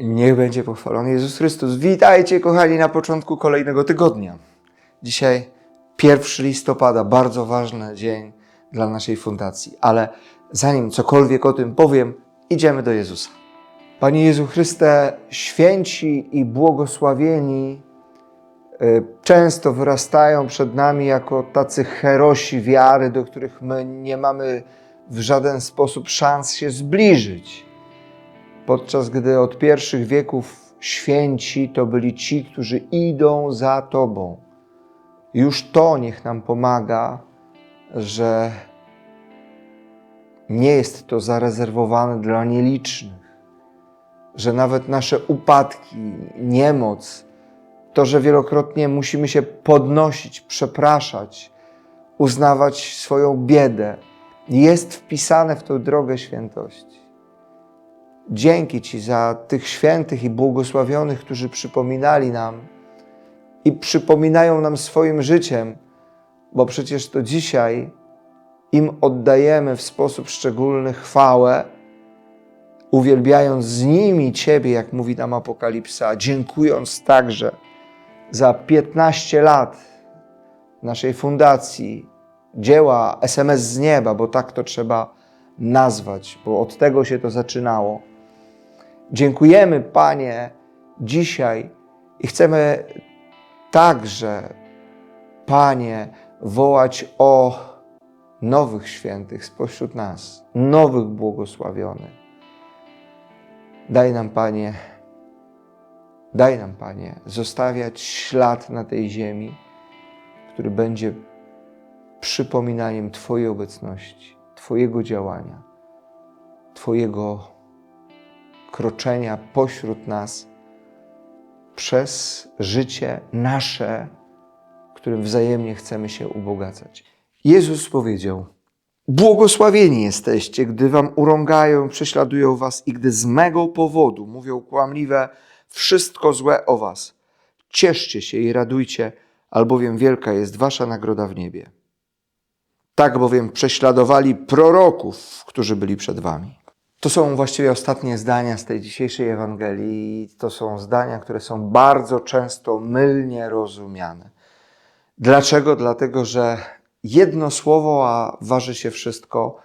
Niech będzie pochwalony Jezus Chrystus. Witajcie, kochani, na początku kolejnego tygodnia. Dzisiaj 1 listopada, bardzo ważny dzień dla naszej fundacji, ale zanim cokolwiek o tym powiem, idziemy do Jezusa. Panie Jezu Chryste, święci i błogosławieni y, często wyrastają przed nami jako tacy herosi wiary, do których my nie mamy w żaden sposób szans się zbliżyć podczas gdy od pierwszych wieków święci to byli ci, którzy idą za Tobą. Już to niech nam pomaga, że nie jest to zarezerwowane dla nielicznych, że nawet nasze upadki, niemoc, to, że wielokrotnie musimy się podnosić, przepraszać, uznawać swoją biedę, jest wpisane w tę drogę świętości. Dzięki Ci za tych świętych i błogosławionych, którzy przypominali nam i przypominają nam swoim życiem, bo przecież to dzisiaj im oddajemy w sposób szczególny chwałę, uwielbiając z nimi Ciebie, jak mówi nam Apokalipsa, dziękując także za 15 lat naszej fundacji, dzieła SMS z nieba, bo tak to trzeba nazwać, bo od tego się to zaczynało. Dziękujemy, Panie, dzisiaj i chcemy także, Panie, wołać o nowych świętych spośród nas, nowych błogosławionych. Daj nam, Panie, daj nam, Panie, zostawiać ślad na tej ziemi, który będzie przypominaniem Twojej obecności, Twojego działania, Twojego kroczenia pośród nas przez życie nasze, którym wzajemnie chcemy się ubogacać. Jezus powiedział: Błogosławieni jesteście, gdy wam urągają, prześladują was i gdy z mego powodu mówią kłamliwe wszystko złe o was. Cieszcie się i radujcie, albowiem wielka jest wasza nagroda w niebie. Tak bowiem prześladowali proroków, którzy byli przed wami. To są właściwie ostatnie zdania z tej dzisiejszej Ewangelii. To są zdania, które są bardzo często mylnie rozumiane. Dlaczego? Dlatego, że jedno słowo, a waży się wszystko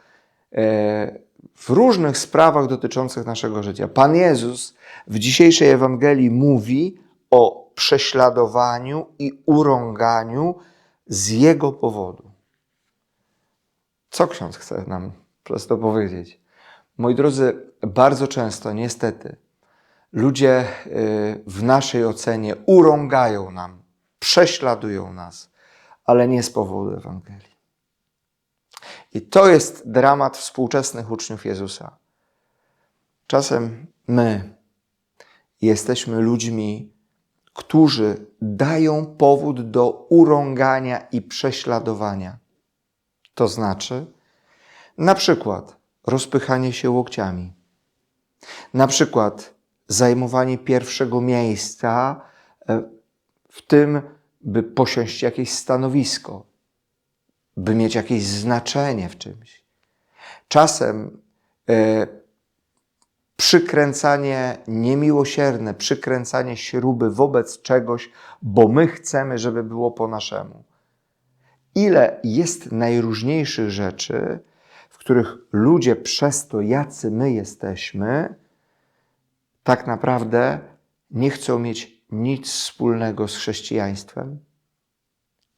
e, w różnych sprawach dotyczących naszego życia. Pan Jezus w dzisiejszej Ewangelii mówi o prześladowaniu i urąganiu z Jego powodu. Co ksiądz chce nam przez to powiedzieć? Moi drodzy, bardzo często, niestety, ludzie y, w naszej ocenie urągają nam, prześladują nas, ale nie z powodu Ewangelii. I to jest dramat współczesnych uczniów Jezusa. Czasem my jesteśmy ludźmi, którzy dają powód do urągania i prześladowania. To znaczy, na przykład, rozpychanie się łokciami. Na przykład zajmowanie pierwszego miejsca e, w tym, by posiąść jakieś stanowisko, by mieć jakieś znaczenie w czymś. Czasem e, przykręcanie niemiłosierne, przykręcanie śruby wobec czegoś, bo my chcemy, żeby było po naszemu. Ile jest najróżniejszych rzeczy, których ludzie przez to, jacy my jesteśmy, tak naprawdę nie chcą mieć nic wspólnego z chrześcijaństwem?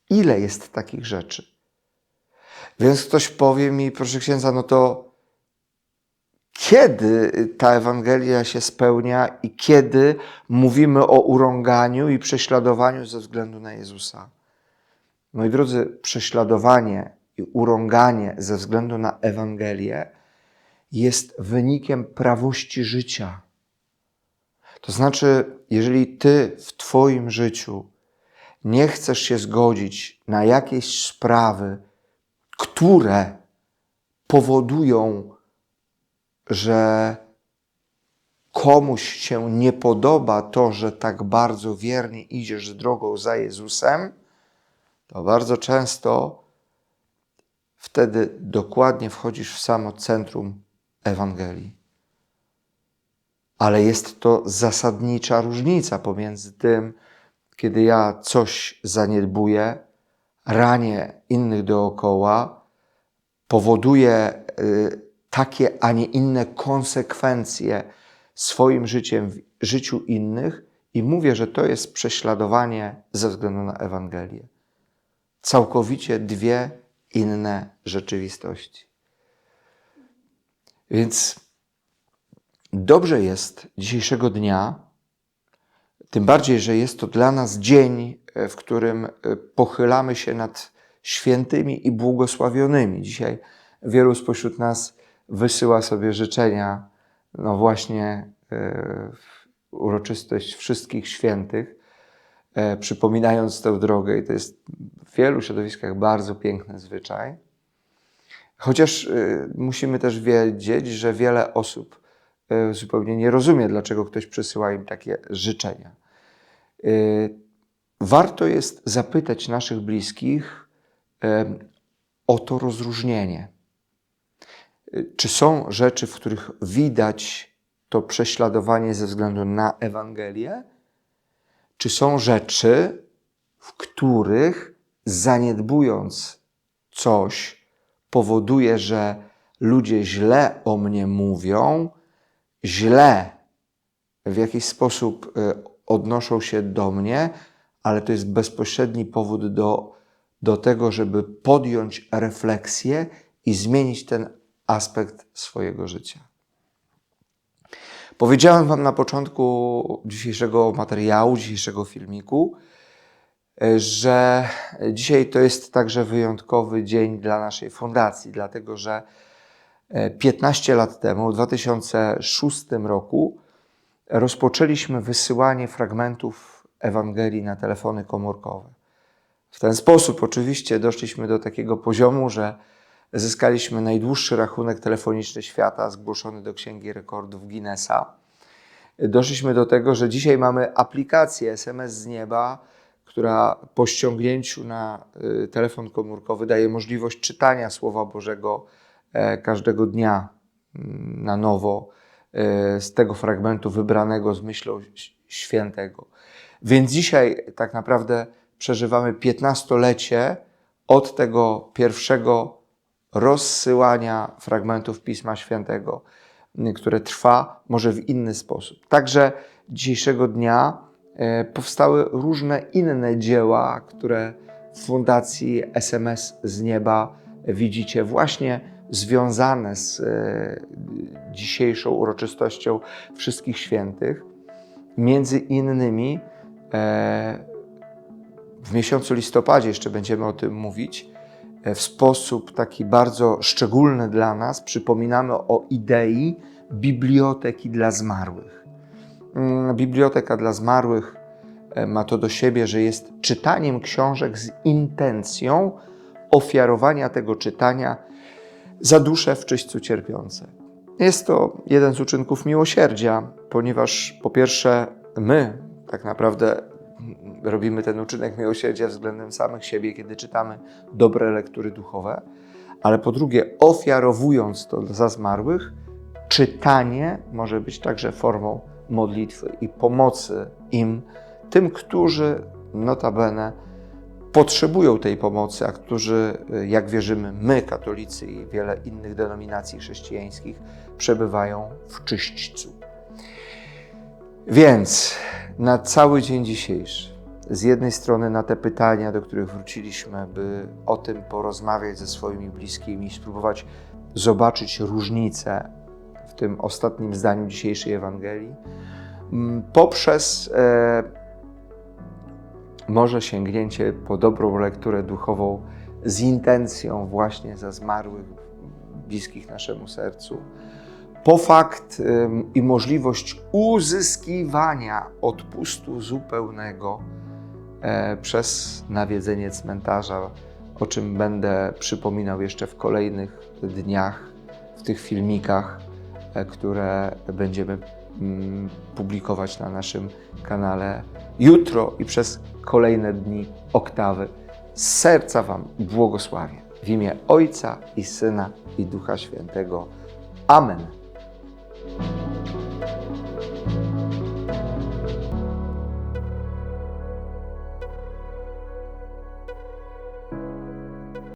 Ile jest takich rzeczy? Więc ktoś powie mi, proszę księdza, no to kiedy ta Ewangelia się spełnia i kiedy mówimy o urąganiu i prześladowaniu ze względu na Jezusa? Moi drodzy, prześladowanie i urąganie ze względu na Ewangelię jest wynikiem prawości życia. To znaczy, jeżeli ty w Twoim życiu nie chcesz się zgodzić na jakieś sprawy, które powodują, że komuś się nie podoba to, że tak bardzo wiernie idziesz drogą za Jezusem, to bardzo często wtedy dokładnie wchodzisz w samo centrum Ewangelii. ale jest to zasadnicza różnica pomiędzy tym, kiedy ja coś zaniedbuję, ranię innych dookoła, powoduję y, takie, a nie inne konsekwencje swoim życiem w życiu innych i mówię, że to jest prześladowanie ze względu na Ewangelię. Całkowicie dwie inne rzeczywistości. Więc dobrze jest dzisiejszego dnia, tym bardziej, że jest to dla nas dzień, e, w którym e, pochylamy się nad świętymi i błogosławionymi. Dzisiaj wielu spośród nas wysyła sobie życzenia, no właśnie w uroczystość wszystkich świętych, przypominając tę drogę. I to jest w wielu środowiskach bardzo piękny zwyczaj. Chociaż musimy też wiedzieć, że wiele osób zupełnie nie rozumie, dlaczego ktoś przesyła im takie życzenia. Warto jest zapytać naszych bliskich o to rozróżnienie. Czy są rzeczy, w których widać to prześladowanie ze względu na Ewangelię? Czy są rzeczy, w których zaniedbując coś, powoduje, że ludzie źle o mnie mówią, źle w jakiś sposób y, odnoszą się do mnie, ale to jest bezpośredni powód do, do tego, żeby podjąć refleksję i zmienić ten aspekt swojego życia. Powiedziałem Wam na początku dzisiejszego materiału, dzisiejszego filmiku, że dzisiaj to jest także wyjątkowy dzień dla naszej fundacji, dlatego że 15 lat temu, w 2006 roku, rozpoczęliśmy wysyłanie fragmentów Ewangelii na telefony komórkowe. W ten sposób oczywiście doszliśmy do takiego poziomu, że zyskaliśmy najdłuższy rachunek telefoniczny świata zgłoszony do Księgi Rekordów Guinnessa. Doszliśmy do tego, że dzisiaj mamy aplikację SMS z nieba, która po ściągnięciu na y, telefon komórkowy daje możliwość czytania Słowa Bożego e, każdego dnia mm, na nowo e, z tego fragmentu wybranego z myślą świętego. Więc dzisiaj tak naprawdę przeżywamy 15-lecie od tego pierwszego rozsyłania fragmentów Pisma Świętego, które trwa może w inny sposób. Także dzisiejszego dnia e, powstały różne inne dzieła, które w Fundacji SMS z Nieba widzicie, właśnie związane z e, dzisiejszą uroczystością Wszystkich Świętych. Między innymi e, w miesiącu listopadzie jeszcze będziemy o tym mówić. E, w sposób taki bardzo szczególny dla nas przypominamy o idei biblioteki dla zmarłych. Mm, biblioteka dla zmarłych e, ma to do siebie, że jest czytaniem książek z intencją ofiarowania tego czytania za dusze w czyśćcu cierpiące. Jest to jeden z uczynków miłosierdzia, ponieważ po pierwsze my tak naprawdę robimy ten uczynek miłosierdzia względem samych siebie, kiedy czytamy dobre lektury duchowe, ale po drugie, ofiarowując to za zmarłych, czytanie może być także formą modlitwy i pomocy im, tym, którzy notabene potrzebują tej pomocy, a którzy, jak wierzymy, my, katolicy i wiele innych denominacji chrześcijańskich, przebywają w czyśćcu. Więc na cały dzień dzisiejszy, z jednej strony na te pytania, do których wróciliśmy, by o tym porozmawiać ze swoimi bliskimi, spróbować zobaczyć różnice w tym ostatnim zdaniu dzisiejszej Ewangelii, mm, poprzez e, może sięgnięcie po dobrą lekturę duchową z intencją właśnie za zmarłych, bliskich naszemu sercu, po fakt i możliwość uzyskiwania odpustu zupełnego e, przez nawiedzenie cmentarza, o czym będę przypominał jeszcze w kolejnych dniach, w tych filmikach, e, które będziemy mm, publikować na naszym kanale jutro i przez kolejne dni oktawy. Z serca Wam błogosławię. W imię Ojca i Syna i Ducha Świętego. Amen. thank you.